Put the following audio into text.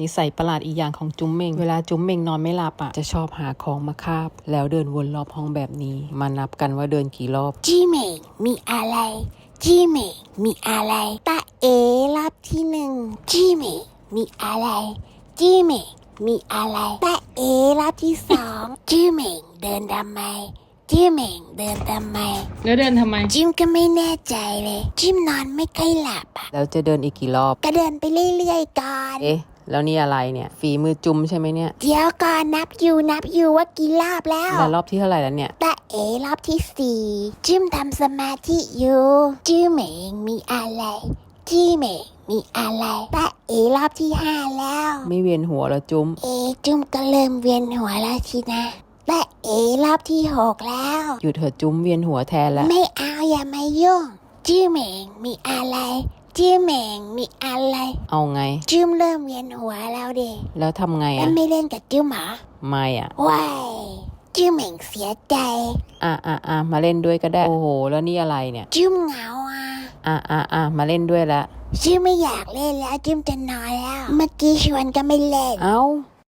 นิสัยประหลาดอีกอย่างของจุ๊มเมงเวลาจุ๊มเมงนอนไม่หลับอะจะชอบหาของมาคาบ แล้วเดินวนรอบห้องแบบนี้ มานับกันว่าเดินกี่รอบ จีเหมงมีอะไร จีเหมงมีอะไรตาเอรอบที่หนึ่งจีเหมงมีอะไร จีเหมงมีอะไรตาเอรอบที่สองจีเหมงเดินทำไมจีเหมงเดินทำไม แล้วเดินทำไม จิมก็ไม่แน่ใจเลย จิมนอนไม่ค่อยหลับอะแล้วจะเดินอีกกี่รอบ ก็เดินไปเรื่อยๆก่อน เอ๊ะ แล้วนี่อะไรเนี่ย ฝีมือจุ๊มใช่ไหมเนี่ย เดี๋ยวก่อนนับอยู่นับอยู่ว่ากี่รอบแล้ว แล้วรอบที่เท่าไหร่แล้วเนี่ย ตาเอรอบที่สี่จิมทำสมาธิอยู่จิมเองมีอะไรจิมเองมีอะไรตาเอรอบที่ห้าแล้ว ไม่เวียนหัวแล้วจุ๊มเอจุมก็เริ่มเวียนหัวแล้วทีนะตาเอรอบที่หกแล้ว หยุดเถอะจุ๊มเวียนหัวแทนแล้ว ไม่เอาอย่ามายุ่ง จิมเองมีอะไรจิมเองมีอะไร เอาไงจิมเริ่มเวียนหัวแล้วเด็แล้วทำไงแล้วอะไม่เล่นกับจิมเหรอไม่อะว้ายจิมเองเสียใจอะอะอะมาเล่นด้วยก็ได้ โอ้โห แล้วนี่อะไรเนี่ยจิมเหงาอะอะอะอะมาเล่นด้วยละจิมไม่อยากเล่นแล้วจิมจะนอนแล้ว เมื่อกี้ชวนก็ไม่เล่น เอ้า